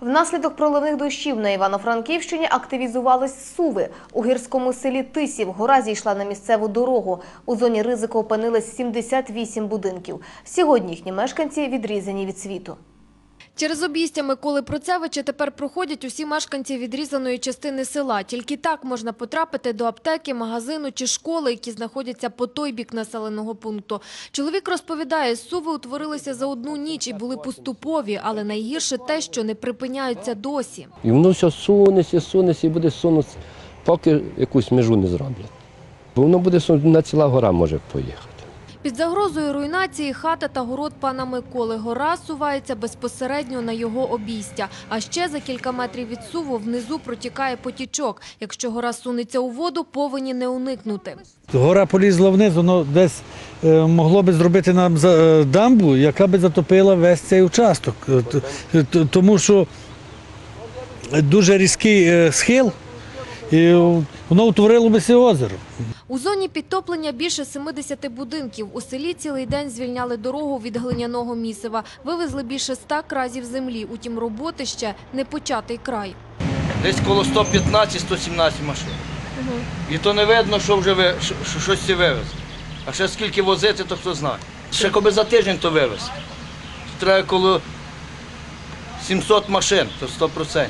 Внаслідок проливних дощів на Івано-Франківщині активізувались суви. У гірському селі Тисів гора зійшла на місцеву дорогу. У зоні ризику опинились 78 будинків. Сьогодні їхні мешканці відрізані від світу. Через обійстя Миколи Процевича тепер проходять усі мешканці відрізаної частини села. Тільки так можна потрапити до аптеки, магазину чи школи, які знаходяться по той бік населеного пункту. Чоловік розповідає, суви утворилися за одну ніч і були поступові, але найгірше те, що не припиняються досі. І воно все сунеться, сунеться і буде сунутися, поки якусь межу не зроблять. Бо воно буде на ціла гора може поїхати. Під загрозою руйнації хата та город пана Миколи. Гора сувається безпосередньо на його обійстя. А ще за кілька метрів від суву внизу протікає потічок. Якщо гора сунеться у воду, повені не уникнути. Гора полізла вниз, воно десь е, могло би зробити нам е, дамбу, яка би затопила весь цей участок. Е, Тому що дуже різкий схил, і воно утворило би це озеро. У зоні підтоплення більше 70 будинків. У селі цілий день звільняли дорогу від глиняного місива. Вивезли більше 100 кразів землі. Утім, роботи ще не початий край. Десь коло 115-117 машин. І то не видно, що вже щось ці вивез. А ще скільки возити, то хто знає. Ще коли за тиждень то вивез. Треба коло 700 машин, то 100%.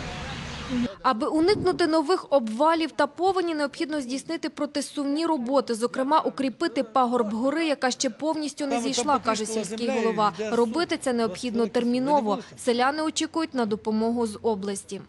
Аби уникнути нових обвалів та повені, необхідно здійснити протисувні роботи, зокрема, укріпити пагорб гори, яка ще повністю не зійшла, каже сільський голова. Робити це необхідно терміново. Селяни очікують на допомогу з області.